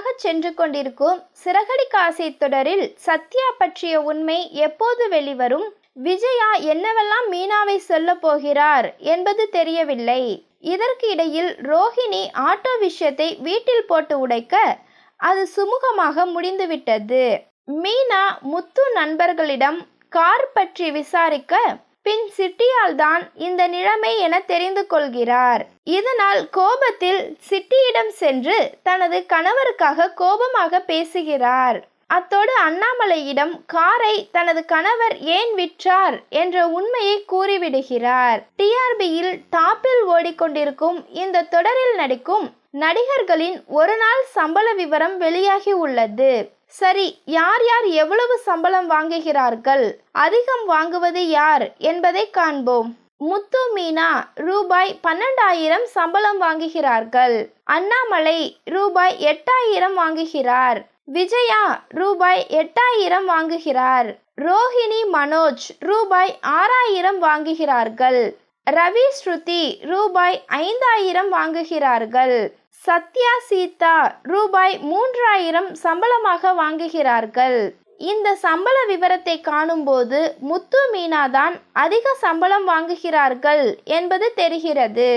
வேகமாக சென்று கொண்டிருக்கும் சிறகடி காசி தொடரில் சத்யா பற்றிய உண்மை எப்போது வெளிவரும்? விஜயா என்னவெல்லாம் மீனாவை சொல்ல போகிறார் என்பது தெரியவில்லை. இதற்கு இடையில் ரோஹிணி ஆட்டோ விஷயத்தை வீட்டில் போட்டு உடைக்க அது சுமூகமாக முடிந்துவிட்டது. மீனா முத்து நண்பர்களிடம் கார் பற்றி விசாரிக்க பின் சிட்டியால் தான் இந்த நிலைமை என தெரிந்து கொள்கிறார். இதனால் கோபத்தில் சிட்டியிடம் சென்று தனது கணவருக்காக கோபமாக பேசுகிறார். அத்தோடு அண்ணாமலையிடம் காரை தனது கணவர் ஏன் விற்றார்? என்ற உண்மையை கூறிவிடுகிறார். டிஆர்பியில் டாப்பில் ஓடிக்கொண்டிருக்கும் இந்த தொடரில் நடிக்கும் நடிகர்களின் ஒரு நாள் சம்பள விவரம் வெளியாகி உள்ளது. சரி யார் யார் எவ்வளவு சம்பளம் வாங்குகிறார்கள்? அதிகம் வாங்குவது யார் என்பதை காண்போம். முத்து மீனா ரூபாய் பன்னெண்டாயிரம் சம்பளம் வாங்குகிறார்கள். அண்ணாமலை ரூபாய் எட்டாயிரம் வாங்குகிறார். விஜயா ரூபாய் எட்டாயிரம் வாங்குகிறார். ரோஹிணி மனோஜ் ரூபாய் ஆறாயிரம் வாங்குகிறார்கள். ரவி ஸ்ருதி ரூபாய் ஐந்தாயிரம் வாங்குகிறார்கள். சத்யா சீதா ரூபாய் மூன்றாயிரம் சம்பளமாக வாங்குகிறார்கள். இந்த சம்பள விவரத்தை காணும்போது முத்து மீனா தான் அதிக சம்பளம் வாங்குகிறார்கள் என்பது தெரிகிறது.